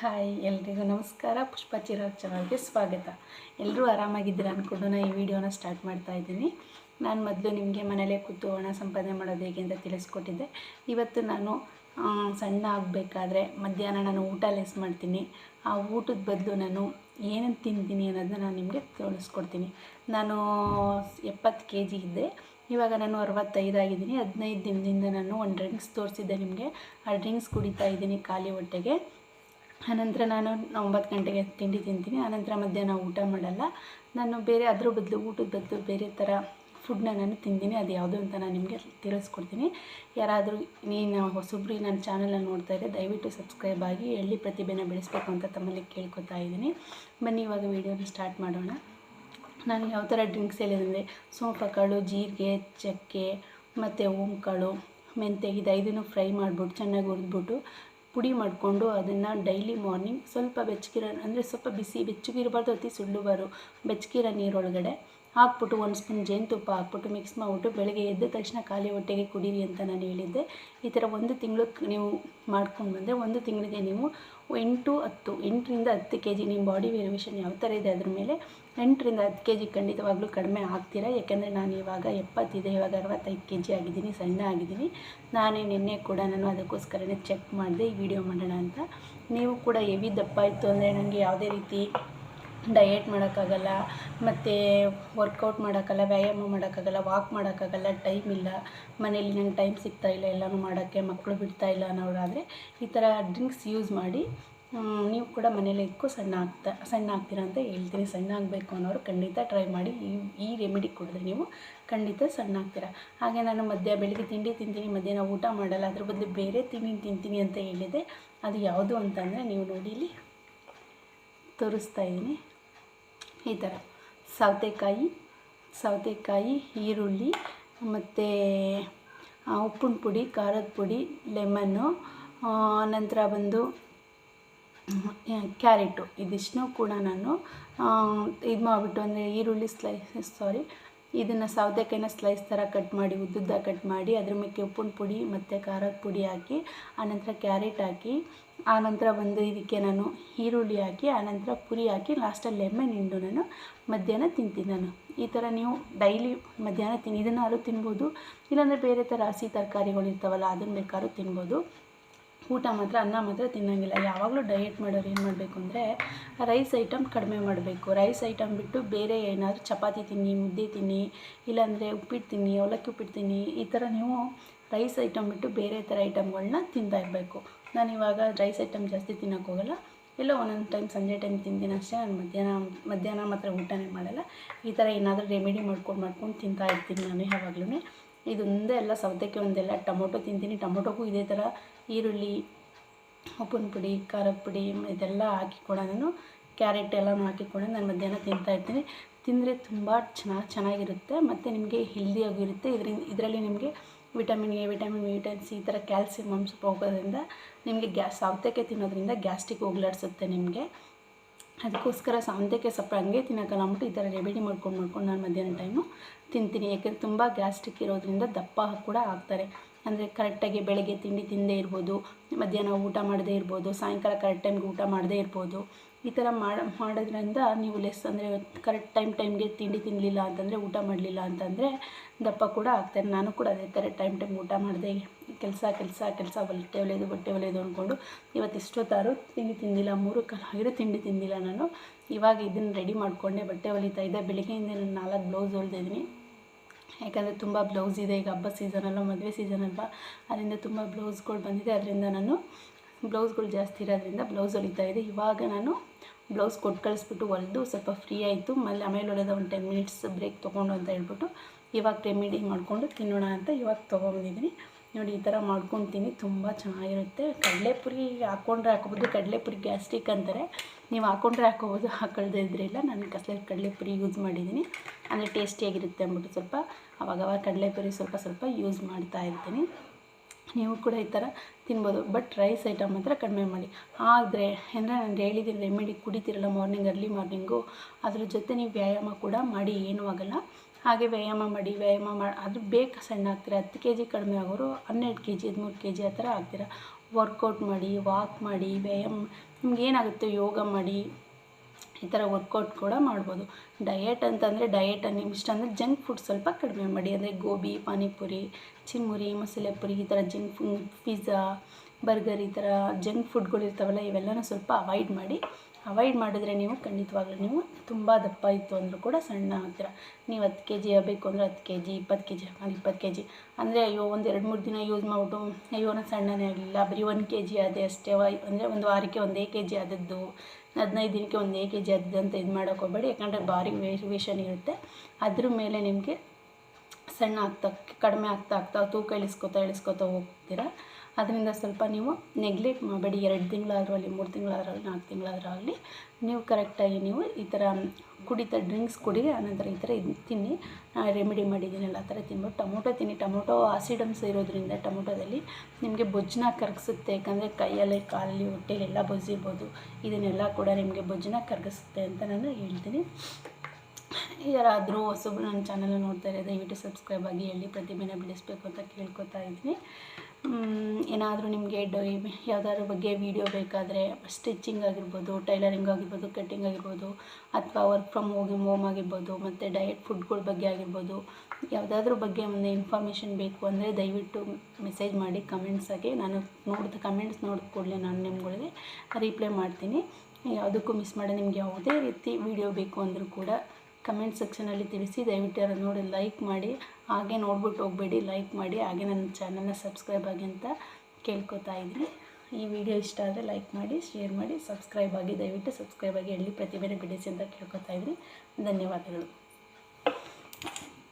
Hi, ಎಲ್ರಿಗೂ ನಮಸ್ಕಾರ. ಪುಷ್ಪ ಚಿರಾಗ್ ಚಾನಲ್ಗೆ ಸ್ವಾಗತ. ಎಲ್ಲರೂ ಆರಾಮಾಗಿದ್ದೀರಾ ಅಂದ್ಕೊಂಡು ನಾನು ಈ ವಿಡಿಯೋನ ಸ್ಟಾರ್ಟ್ ಮಾಡ್ತಾ ಇದ್ದೀನಿ. ನಾನು ಮೊದಲು ನಿಮಗೆ ಮನೇಲೇ ಕೂತು ಹಣ ಸಂಪಾದನೆ ಮಾಡೋದು ಹೇಗೆ ಅಂತ ತಿಳಿಸ್ಕೊಟ್ಟಿದ್ದೆ. ಇವತ್ತು ನಾನು ಸಣ್ಣ ಆಗಬೇಕಾದ್ರೆ ಮಧ್ಯಾಹ್ನ ನಾನು ಊಟ ಲೆಸ್ ಮಾಡ್ತೀನಿ. ಆ ಊಟದ ಬದಲು ನಾನು ಏನೇನು ತಿಂತೀನಿ ಅನ್ನೋದನ್ನ ನಾನು ನಿಮಗೆ ತೋರಿಸ್ಕೊಡ್ತೀನಿ. ನಾನು ಎಪ್ಪತ್ತು ಕೆ ಜಿ ಇದ್ದೆ. ಇವಾಗ ನಾನು ಅರವತ್ತೈದು ಆಗಿದ್ದೀನಿ. ಹದಿನೈದು ದಿನದಿಂದ ನಾನು ಒಂದು ಡ್ರಿಂಕ್ಸ್ ತೋರಿಸಿದ್ದೆ ನಿಮಗೆ. ಆ ಡ್ರಿಂಕ್ಸ್ ಕುಡಿತಾ ಇದ್ದೀನಿ ಖಾಲಿ ಹೊಟ್ಟೆಗೆ. ಆನಂತರ ನಾನು ಒಂಬತ್ತು ಗಂಟೆಗೆ ತಿಂಡಿ ತಿಂತೀನಿ. ಆನಂತರ ಮಧ್ಯಾಹ್ನ ಊಟ ಮಾಡಲ್ಲ. ನಾನು ಬೇರೆ ಅದ್ರ ಬದಲು ಊಟದ ಬದಲು ಬೇರೆ ಥರ ಫುಡ್ನ ನಾನು ತಿಂತೀನಿ. ಅದು ಯಾವುದು ಅಂತ ನಾನು ನಿಮಗೆ ತಿಳಿಸ್ಕೊಡ್ತೀನಿ. ಯಾರಾದರೂ ನೀನು ಹೊಸಬ್ರು ನನ್ನ ಚಾನಲನ್ನು ನೋಡ್ತಾ ಇದ್ದರೆ ದಯವಿಟ್ಟು ಸಬ್ಸ್ಕ್ರೈಬ್ ಆಗಿ ಎಳ್ಳಿ ಪ್ರತಿಭೆನ ಬೆಳೆಸ್ಬೇಕು ಅಂತ ತಮ್ಮಲ್ಲಿ ಕೇಳ್ಕೊತಾ ಇದ್ದೀನಿ. ಬನ್ನಿ ಇವಾಗ ವೀಡಿಯೋನ ಸ್ಟಾರ್ಟ್ ಮಾಡೋಣ. ನಾನು ಯಾವ ಥರ ಡ್ರಿಂಕ್ಸ್ ಹೇಳಿದಂದರೆ ಸೋಂಪು ಕಾಳು ಜೀರಿಗೆ, ಚಕ್ಕೆ ಮತ್ತು ಓಂಕಾಳು, ಮೆಂತ್ಯ ಇದು ಐದನ್ನು ಫ್ರೈ ಮಾಡಿಬಿಟ್ಟು ಚೆನ್ನಾಗಿ ಹುರಿದ್ಬಿಟ್ಟು ಪುಡಿ ಮಾಡಿಕೊಂಡು ಅದನ್ನು ಡೈಲಿ ಮಾರ್ನಿಂಗ್ ಸ್ವಲ್ಪ ಬೆಚ್ಚಗಿರೋ, ಅಂದರೆ ಸ್ವಲ್ಪ ಬಿಸಿ ಬೆಚ್ಚಗಿರಬಾರ್ದು, ಅತಿ ಸುಳ್ಳುಬಾರು ಬೆಚ್ಚಗಿರೋ ನೀರೊಳಗಡೆ ಹಾಕ್ಬಿಟ್ಟು ಒಂದು ಸ್ಪೂನ್ ಜೇನುತುಪ್ಪ ಹಾಕ್ಬಿಟ್ಟು ಮಿಕ್ಸ್ ಮಾಡಿಬಿಟ್ಟು ಬೆಳಗ್ಗೆ ಎದ್ದ ತಕ್ಷಣ ಖಾಲಿ ಹೊಟ್ಟೆಗೆ ಕುಡೀರಿ ಅಂತ ನಾನು ಹೇಳಿದ್ದೆ. ಈ ಥರ ಒಂದು ತಿಂಗಳು ನೀವು ಮಾಡ್ಕೊಂಡು ಬಂದರೆ ಒಂದು ತಿಂಗಳಿಗೆ ನೀವು ಎಂಟು ಹತ್ತು, ಎಂಟರಿಂದ ಹತ್ತು ಕೆ ಜಿ ನಿಮ್ಮ ಬಾಡಿ ವೇರಿಯೇಷನ್ ಯಾವ ಥರ ಇದೆ ಅದ್ರ ಮೇಲೆ ಎಂಟರಿಂದ ಹತ್ತು ಕೆ ಜಿ ಖಂಡಿತವಾಗ್ಲೂ ಕಡಿಮೆ ಆಗ್ತೀರಾ? ಯಾಕೆಂದರೆ ನಾನು ಇವಾಗ ಎಪ್ಪತ್ತಿದೆ ಇವಾಗ ಅರವತ್ತೈದು ಕೆ ಜಿ ಆಗಿದ್ದೀನಿ, ಸಣ್ಣ ಆಗಿದ್ದೀನಿ. ನಾನೇ ನಿನ್ನೆ ಕೂಡ ನಾನು ಅದಕ್ಕೋಸ್ಕರನೇ ಚೆಕ್ ಮಾಡಿದೆ, ಈ ವಿಡಿಯೋ ಮಾಡೋಣ ಅಂತ. ನೀವು ಕೂಡ ಎವಿ ದಪ್ಪ ಇತ್ತು ಅಂದರೆ ನನಗೆ ಯಾವುದೇ ರೀತಿ ಡಯೆಟ್ ಮಾಡೋಕ್ಕಾಗಲ್ಲ, ಮತ್ತು ವರ್ಕೌಟ್ ಮಾಡೋಕ್ಕಾಗಲ್ಲ, ವ್ಯಾಯಾಮ ಮಾಡೋಕ್ಕಾಗಲ್ಲ ವಾಕ್ ಮಾಡೋಕ್ಕಾಗಲ್ಲ ಟೈಮ್ ಇಲ್ಲ. ಮನೇಲಿ ನಂಗೆ ಟೈಮ್ ಸಿಗ್ತಾ ಇಲ್ಲ, ಎಲ್ಲನೂ ಮಾಡೋಕ್ಕೆ ಮಕ್ಕಳು ಬಿಡ್ತಾ ಇಲ್ಲ ಅನ್ನೋರಾದರೆ ಈ ಥರ ಡ್ರಿಂಕ್ಸ್ ಯೂಸ್ ಮಾಡಿ ನೀವು ಕೂಡ ಮನೇಲಿ ಇದ್ಕೊ, ಸಣ್ಣ ಆಗ್ತಾ, ಸಣ್ಣ ಆಗ್ತೀರಾ ಅಂತ ಹೇಳ್ತೀನಿ. ಸಣ್ಣ ಆಗಬೇಕು ಅನ್ನೋರು ಖಂಡಿತ ಟ್ರೈ ಮಾಡಿ, ಈ ಈ ರೆಮಿಡಿ ಕುಡಿದ್ರೆ ನೀವು ಖಂಡಿತ ಸಣ್ಣ ಆಗ್ತೀರಾ. ಹಾಗೆ ನಾನು ಮಧ್ಯ, ಬೆಳಿಗ್ಗೆ ತಿಂಡಿ ತಿಂತೀನಿ, ಮಧ್ಯಾಹ್ನ ಊಟ ಮಾಡಲ್ಲ, ಅದ್ರ ಬದಲು ಬೇರೆ ತಿಂಡಿ ತಿಂತೀನಿ ಅಂತ ಹೇಳಿದೆ. ಅದು ಯಾವುದು ಅಂತಂದರೆ ನೀವು ನೋಡಿ ಇಲ್ಲಿ ತೋರಿಸ್ತಾ ಇದ್ದೀನಿ. ಈ ಥರ. ಸೌತೆಕಾಯಿ ಸೌತೆಕಾಯಿ, ಈರುಳ್ಳಿ, ಮತ್ತು ಉಪ್ಪಿನ ಪುಡಿ, ಖಾರದ ಪುಡಿ ಲೆಮನ್ನು ನಂತರ ಬಂದು ಕ್ಯಾರೆಟು. ಇದಿಷ್ಟನ್ನೂ ಕೂಡ ನಾನು ಇದು ಮಾಡಿಬಿಟ್ಟು ಅಂದರೆ ಈರುಳ್ಳಿ ಸ್ಲೈಸ್, ಸಾರಿ, ಇದನ್ನು ಸೌತೆಕಾಯಿನ ಸ್ಲೈಸ್ ಥರ ಕಟ್ ಮಾಡಿ, ಉದ್ದುದ್ದ ಕಟ್ ಮಾಡಿ, ಅದ್ರ ಮೇಲೆ ಉಪ್ಪಿನ ಪುಡಿ ಮತ್ತು ಖಾರದ ಪುಡಿ ಹಾಕಿ ಆನಂತರ ಕ್ಯಾರೆಟ್ ಹಾಕಿ ಆನಂತರ ಒಂದು ಇದಕ್ಕೆ ನಾನು ಈರುಳ್ಳಿ ಹಾಕಿ, ಆನಂತರ ಪುರಿ ಹಾಕಿ, ಲಾಸ್ಟಲ್ಲಿ ಲೆಮನ್ ಹಿಂಡು ನಾನು ಮಧ್ಯಾಹ್ನ ತಿಂತೀನಿ ನಾನು. ಈ ಥರ ನೀವು ಡೈಲಿ ಮಧ್ಯಾಹ್ನ ತಿನ್ನಿ ಇದನ್ನಾದ್ರೂ ತಿನ್ಬೋದು. ಇಲ್ಲಾಂದರೆ ಬೇರೆ ಥರ ಹಸಿ ತರಕಾರಿಗಳು ಇರ್ತಾವಲ್ಲ, ಅದನ್ನು ಬೇಕಾದ್ರೂ ತಿನ್ಬೋದು. ಊಟ ಮಾತ್ರ, ಅನ್ನ ಮಾತ್ರ ತಿನ್ನಂಗಿಲ್ಲ. ಯಾವಾಗಲೂ ಡಯೆಟ್ ಮಾಡೋರು ಏನು ಮಾಡಬೇಕು ಅಂದರೆ ರೈಸ್ ಐಟಮ್ ಕಡಿಮೆ ಮಾಡಬೇಕು. ರೈಸ್ ಐಟಮ್ ಬಿಟ್ಟು ಬೇರೆ ಏನಾದರೂ ಚಪಾತಿ ತಿನ್ನಿ, ಮುದ್ದೆ ತಿನ್ನಿ, ಇಲ್ಲಾಂದರೆ ಉಪ್ಪಿಟ್ಟು ತಿನ್ನಿ, ಅವಲಕ್ಕಿ ಉಪ್ಪಿಟ್ಟು ತಿನ್ನಿ, ಈ ಥರ ನೀವು ರೈಸ್ ಐಟಮ್ ಬಿಟ್ಟು ಬೇರೆ ಥರ ಐಟಮ್ಗಳನ್ನ ತಿಂತಾ ಇರಬೇಕು. ನಾನು ಇವಾಗ ರೈಸ್ ಐಟಮ್ ಜಾಸ್ತಿ ತಿನ್ನೋಕೆ ಹೋಗಲ್ಲ. ಎಲ್ಲೋ ಒಂದೊಂದು ಟೈಮ್ ಸಂಜೆ ಟೈಮ್ ತಿಂತೀನಿ ಅಷ್ಟೇ, ನಾನು ಮಧ್ಯಾಹ್ನ ಮಧ್ಯಾಹ್ನ ಮಾತ್ರ ಊಟನೇ ಮಾಡಲ್ಲ. ಈ ಥರ ಏನಾದರೂ ರೆಮಿಡಿ ಮಾಡ್ಕೊಂಡು ಮಾಡ್ಕೊಂಡು ತಿಂತಾ ಇರ್ತೀನಿ ನಾನು ಯಾವಾಗಲೂ ಇದೊಂದೇ ಎಲ್ಲ ಸೌತೆಕಾಯಿ ಒಂದೆಲ್ಲ ಟೊಮೊಟೊ ತಿಂತೀನಿ. ಟೊಮೊಟೊಗೂ ಇದೇ ಥರ ಈರುಳ್ಳಿ, ಉಪ್ಪಿನ ಪುಡಿ, ಖಾರದ ಪುಡಿ, ಇದೆಲ್ಲ ಹಾಕಿ ಕೂಡ ನಾನು. ಕ್ಯಾರೆಟ್ ಎಲ್ಲನೂ ಹಾಕಿ ಕೂಡ ನಾನು ಮಧ್ಯಾಹ್ನ ತಿಂತಾ ಇರ್ತೀನಿ. ತಿಂದರೆ ತುಂಬ ಚೆನ್ನಾಗಿ, ಚೆನ್ನಾಗಿರುತ್ತೆ. ಮತ್ತು ನಿಮಗೆ ಹೆಲ್ದಿಯಾಗಿರುತ್ತೆ ಇದರಿಂದ, ಇದರಲ್ಲಿ ನಿಮಗೆ vitamin A, vitamin vitamin C ಈ ಥರ ಕ್ಯಾಲ್ಸಿಯಂ ಅಂಶ ಹೋಗೋದ್ರಿಂದ ನಿಮಗೆ ಗ್ಯಾಸ್ ಸೌತೆಕಾಯಿ ತಿನ್ನೋದ್ರಿಂದ ಗ್ಯಾಸ್ಟಿಕ್ ಹೋಗ್ಲಾಡ್ಸುತ್ತೆ ನಿಮಗೆ. ಅದಕ್ಕೋಸ್ಕರ ಸೌಂದಕ್ಕೆ ಸ್ವಲ್ಪ ಹಂಗೆ ತಿನ್ನೋಕ್ಕಲ್ಲ ಅಂದ್ಬಿಟ್ಟು ಈ ಥರ ರೆಮಿಡಿ ಮಾಡ್ಕೊಂಡು ಮಾಡ್ಕೊಂಡು ನಾನು ಮಧ್ಯಾಹ್ನ ಟೈಮು ತಿಂತೀನಿ. ಯಾಕೆಂದರೆ ತುಂಬ ಗ್ಯಾಸ್ಟ್ರಿಕ್ ಇರೋದ್ರಿಂದ ದಪ್ಪ ಕೂಡ ಆಗ್ತಾರೆ. ಅಂದರೆ ಕರೆಕ್ಟಾಗಿ ಬೆಳಗ್ಗೆ ತಿಂಡಿ ತಿಂದೇ ಇರ್ಬೋದು, ಮಧ್ಯಾಹ್ನ ಊಟ ಮಾಡದೇ ಇರ್ಬೋದು, ಸಾಯಂಕಾಲ ಕರೆಕ್ಟ್ ಟೈಮ್ಗೆ ಊಟ ಮಾಡದೇ ಇರ್ಬೋದು. ಈ ಥರ ಮಾಡಿ, ಮಾಡೋದ್ರಿಂದ ನೀವು ಲೆಸ್ ಅಂದರೆ ಕರೆಕ್ಟ್ ಟೈಮ್ ಟೈಮ್ಗೆ ತಿಂಡಿ ತಿನ್ನಲಿಲ್ಲ ಅಂತಂದರೆ, ಊಟ ಮಾಡಲಿಲ್ಲ ಅಂತಂದರೆ ದಪ್ಪ ಕೂಡ ಆಗ್ತಾರೆ. ನಾನು ಕೂಡ ಅದೇ ಥರ ಟೈಮ್ ಟೈಮ್ ಊಟ ಮಾಡಿದೆ. ಕೆಲಸ ಕೆಲಸ ಕೆಲಸ ಬಟ್ಟೆ ಹೊಲಿಯೋದು ಬಟ್ಟೆ ಹೊಲಿಯೋದು ಅಂದ್ಕೊಂಡು ಇವತ್ತು ಇಷ್ಟೊತ್ತಾರು ತಿಂಡಿ ತಿಂದಿಲ್ಲ ಮೂರು ಕಾಲ ತಿಂಡಿ ತಿಂದಿಲ್ಲ ನಾನು. ಇವಾಗ ಇದನ್ನು ರೆಡಿ ಮಾಡಿಕೊಂಡೆ, ಬಟ್ಟೆ ಹೊಲಿತಾ ಇದ್ದೆ. ಬೆಳಗ್ಗೆಯಿಂದ ನಾನು ನಾಲ್ಕು ಬ್ಲೌಸ್ ಹೊಲ್ದಿದ್ದೀನಿ ಯಾಕಂದರೆ ತುಂಬ ಬ್ಲೌಸ್ ಇದೆ. ಈಗ ಹಬ್ಬ ಸೀಸನಲ್ಲೋ ಮದುವೆ ಸೀಸನ್ ಅಲ್ವಾ, ಅದರಿಂದ ತುಂಬ ಬ್ಲೌಸ್ಗಳು ಬಂದಿದೆ. ಅದರಿಂದ ನಾನು ಬ್ಲೌಸ್ಗಳು ಜಾಸ್ತಿ ಇರೋದ್ರಿಂದ ಬ್ಲೌಸ್ ಹೊಲಿತಾ ಇದೆ ಇವಾಗ ನಾನು ಬ್ಲೌಸ್ ಕೊಟ್ಟು ಕಳಿಸ್ಬಿಟ್ಟು ಹೊಲಿದು ಸ್ವಲ್ಪ ಫ್ರೀ ಆಯಿತು. ಮళ్ళీ ಆಮೇಲೆ ಹೊಲಿದ ಒಂದು ಟೆನ್ ಮಿನಿಟ್ಸ್ ಬ್ರೇಕ್ ತೊಗೊಂಡು ಅಂತ ಹೇಳ್ಬಿಟ್ಟು ಇವಾಗ ರೆಮಿಡಿ ಮಾಡಿಕೊಂಡು ತಿನ್ನೋಣ ಅಂತ ಇವಾಗ ತೊಗೊಂಬಂದಿದ್ದೀನಿ ನೋಡಿ, ಈ ಥರ ಮಾಡ್ಕೊತೀನಿ ತುಂಬ ಚೆನ್ನಾಗಿರುತ್ತೆ. ಕಡಲೆಪುರಿ ಹಾಕ್ಕೊಂಡ್ರೆ ಹಾಕೋಬೋದು, ಕಡಲೆಪುರಿ ಗ್ಯಾಸ್ಟ್ರಿಕ್ ಅಂತಾರೆ. ನೀವು ಹಾಕ್ಕೊಂಡ್ರೆ ಹಾಕೋಬೋದು, ಹಾಕೊಳ್ದೇ ಇಲ್ಲ. ನಾನು ಕಸಲೆ ಕಡಲೆಪುರಿ ಯೂಸ್ ಮಾಡಿದ್ದೀನಿ. ಅಂದರೆ ಟೇಸ್ಟಿಯಾಗಿರುತ್ತೆ ಅಂದ್ಬಿಟ್ಟು ಸ್ವಲ್ಪ. ಅವಾಗವಾಗ ಕಡಲೆಪುರಿ ಸ್ವಲ್ಪ ಸ್ವಲ್ಪ ಯೂಸ್ ಮಾಡ್ತಾ ಇರ್ತೀನಿ. ನೀವು ಕೂಡ ಈ ಥರ ತಿನ್ಬೋದು. ಬಟ್ ರೈಸ್ ಐಟಮ್ ಮಾತ್ರ ಕಡಿಮೆ ಮಾಡಿ. ಆದರೆ, ಅಂದರೆ ನಾನು ಹೇಳಿದ್ದೀನಿ ರೆಮಿಡಿ ಕುಡಿತೀರಲ್ಲ ಮಾರ್ನಿಂಗ್ ಅರ್ಲಿ ಮಾರ್ನಿಂಗು ಅದ್ರ ಜೊತೆ ನೀವು ವ್ಯಾಯಾಮ ಕೂಡ ಮಾಡಿ, ಏನೂ ಆಗಲ್ಲ. ಹಾಗೆ ವ್ಯಾಯಾಮ ಮಾಡಿ ವ್ಯಾಯಾಮ ಮಾಡಿ ಅದು ಬೇಗ ಸಣ್ಣ ಆಗ್ತೀರ? ಹತ್ತು ಕೆ ಜಿ ಕಡಿಮೆ ಆಗೋರು ಹನ್ನೆರಡು ಕೆ ಜಿ ಹದಿಮೂರು ಕೆ ಜಿ ಆ ಥರ ಆಗ್ತೀರ? ವರ್ಕೌಟ್ ಮಾಡಿ ವಾಕ್ ಮಾಡಿ, ವ್ಯಾಯಾಮ, ನಿಮ್ಗೆ ಏನಾಗುತ್ತೆ ಯೋಗ ಮಾಡಿ ಈ ಥರ ವರ್ಕೌಟ್ ಕೂಡ ಮಾಡ್ಬೋದು. ಡಯೆಟ್ ಅಂತಂದರೆ ಡಯೆಟ್ ನಿಮ್ಮಿಷ್ಟ ಇಷ್ಟ ಅಂದರೆ ಜಂಕ್ ಫುಡ್ ಸ್ವಲ್ಪ ಕಡಿಮೆ ಮಾಡಿ. ಅಂದರೆ ಗೋಬಿ, ಪಾನಿಪುರಿ, ಚಿಮ್ಮುರಿ, ಮಸಾಲೆ ಪುರಿ ಈ ಥರ ಜಂಕ್ ಫುಡ್ ಪಿಜ್ಜಾ ಬರ್ಗರ್ ಈ ಥರ ಜಂಕ್ ಫುಡ್ಗಳು ಇರ್ತಾವಲ್ಲ, ಇವೆಲ್ಲನೂ ಸ್ವಲ್ಪ ಅವಾಯ್ಡ್ ಮಾಡಿ. ಅವಾಯ್ಡ್ ಮಾಡಿದ್ರೆ ನೀವು ಖಂಡಿತವಾಗ್ಲೂ ನೀವು ತುಂಬ ದಪ್ಪ ಇತ್ತು ಅಂದರೂ ಕೂಡ ಸಣ್ಣ ಆಗ್ತೀರ. ನೀವು ಹತ್ತು ಕೆ ಜಿ ಆಗಬೇಕು ಅಂದರೆ ಹತ್ತು ಕೆ ಜಿ ಇಪ್ಪತ್ತು ಕೆ ಜಿ ಅಂದರೆ ಇಪ್ಪತ್ತು ಕೆ ಜಿ ಅಂದರೆ ಅಯ್ಯೋ, ಒಂದು ಎರಡು ಮೂರು ದಿನ ಯೂಸ್ ಮಾಡಿಬಿಟ್ಟು, ಅಯ್ಯೋ ನಾನು ಸಣ್ಣನೇ ಆಗಲಿಲ್ಲ. ಬರೀ ಒಂದು ಕೆ ಜಿ ಅದೇ ಅಷ್ಟೇ ಅಂದರೆ ಒಂದು ವಾರಕ್ಕೆ ಒಂದೇ ಕೆ ಜಿ ಆದದ್ದು. ಹದಿನೈದು ದಿನಕ್ಕೆ ಒಂದೇ ಕೆ ಜಿ ಅದಂತ ಇದು ಮಾಡೋಕೆ ಹೋಗಬೇಡಿ ಯಾಕಂದರೆ ಭಾರಿ ವೇರಿಯೇಷನ್ ಇರುತ್ತೆ. ಅದ್ರ ಮೇಲೆ ನಿಮಗೆ ಸಣ್ಣ ಆಗ್ತಾ, ಕಡಿಮೆ ಆಗ್ತಾ ಆಗ್ತಾ, ತೂಕ ಇಳಿಸ್ಕೊತಾ ಇಳಿಸ್ಕೊತಾ ಹೋಗ್ತೀರಾ. ಅದರಿಂದ ಸ್ವಲ್ಪ ನೀವು ನೆಗ್ಲೆಕ್ಟ್ ಮಾಡಬೇಡಿ. ಎರಡು ತಿಂಗಳಾದರೂ ಆಗಲಿ ಮೂರು ತಿಂಗಳಾದ್ರೂ ನಾಲ್ಕು ತಿಂಗಳಾದರೂ ಆಗಲಿ ನೀವು ಕರೆಕ್ಟಾಗಿ ನೀವು ಈ ಥರ ಕುಡಿತ ಡ್ರಿಂಕ್ಸ್ ಕುಡಿ, ಆನಂತರ ಈ ಥರ ಇದು ತಿನ್ನಿ. ನಾನು ರೆಮಿಡಿ ಮಾಡಿದ್ದೀನಲ್ಲ ಆ ಥರ ತಿನ್ಬೋದು ಟೊಮೊಟೊ ತಿನ್ನಿ. ಟೊಮೊಟೊ ಆಸಿಡಮ್ಸ್ ಇರೋದ್ರಿಂದ ಟೊಮೊಟೊದಲ್ಲಿ ನಿಮಗೆ ಬೊಜ್ಜನ ಕರಗಿಸುತ್ತೆ. ಯಾಕಂದರೆ ಕೈಯಲ್ಲಿ ಕಾಲಲ್ಲಿ ಹೊಟ್ಟೆಲೆಲ್ಲ ಬೊಜ್ಜಿರ್ಬೋದು. ಇದನ್ನೆಲ್ಲ ಕೂಡ ನಿಮಗೆ ಬೊಜ್ಜನ ಕರಗಿಸುತ್ತೆ ಅಂತ ನಾನು ಹೇಳ್ತೀನಿ. ಯಾರಾದರೂ ಹೊಸಬ್ರು ನನ್ನ ಚಾನಲ್ ನೋಡ್ತಾ ಇರೋದು ದಯವಿಟ್ಟು ಸಬ್ಸ್ಕ್ರೈಬ್ ಆಗಿ, ಎಲ್ಲಿ ಪ್ರತಿಭೆನ ಬೆಳೆಸಬೇಕು ಅಂತ ಕೇಳ್ಕೊತಾ ಇದ್ದೀನಿ. ಏನಾದರೂ ನಿಮಗೆ ಡೈ ಯಾವುದಾದ್ರ ಬಗ್ಗೆ ವೀಡಿಯೋ ಬೇಕಾದರೆ ಸ್ಟಿಚಿಂಗ್ ಆಗಿರ್ಬೋದು ಟೈಲರಿಂಗ್ ಆಗಿರ್ಬೋದು ಕಟ್ಟಿಂಗ್ ಆಗಿರ್ಬೋದು, ಅಥವಾ ವರ್ಕ್ ಫ್ರಮ್ ಹೋಗಿ ಹೋಮ್ ಆಗಿರ್ಬೋದು, ಮತ್ತು ಡಯಟ್ ಫುಡ್ಗಳ ಬಗ್ಗೆ ಆಗಿರ್ಬೋದು, ಯಾವುದಾದ್ರೂ ಬಗ್ಗೆ ಒಂದು ಇನ್ಫಾರ್ಮೇಷನ್ ಬೇಕು ಅಂದರೆ ದಯವಿಟ್ಟು ಮೆಸೇಜ್ ಮಾಡಿ ಕಮೆಂಟ್ಸಾಗಿ ನಾನು ನೋಡಿದ ಕಮೆಂಟ್ಸ್ ನೋಡಿದ ಕೂಡಲೇ ನಾನು ನಿಮ್ಗಳಿಗೆ ರಿಪ್ಲೈ ಮಾಡ್ತೀನಿ. ಯಾವುದಕ್ಕೂ ಮಿಸ್ ಮಾಡಿ ನಿಮ್ಗೆ ಯಾವುದೇ ರೀತಿ ವೀಡಿಯೋ ಬೇಕು ಅಂದರೂ ಕೂಡ ಕಮೆಂಟ್ ಸೆಕ್ಷನಲ್ಲಿ ತಿಳಿಸಿ, ದಯವಿಟ್ಟು ಯಾರು ನೋಡಿ ಲೈಕ್ ಮಾಡಿ, ಹಾಗೆ ನೋಡ್ಬಿಟ್ಟು ಹೋಗಬೇಡಿ, ಲೈಕ್ ಮಾಡಿ, ಹಾಗೆ ನನ್ನ ಚಾನಲ್ನ ಸಬ್ಸ್ಕ್ರೈಬ್ ಆಗಿ ಅಂತ ಕೇಳ್ಕೊತಾ ಇದ್ದೀನಿ ಈ ವಿಡಿಯೋ ಇಷ್ಟ ಆದರೆ ಲೈಕ್ ಮಾಡಿ ಶೇರ್ ಮಾಡಿ ಸಬ್ಸ್ಕ್ರೈಬ್ ಆಗಿ, ದಯವಿಟ್ಟು ಸಬ್ಸ್ಕ್ರೈಬ್ ಆಗಿ ಎಲ್ಲಿ ಪ್ರತಿಭೆನ ಬಿಡಿಸಿ ಅಂತ ಕೇಳ್ಕೊತಾ ಇದ್ದೀನಿ ಧನ್ಯವಾದಗಳು.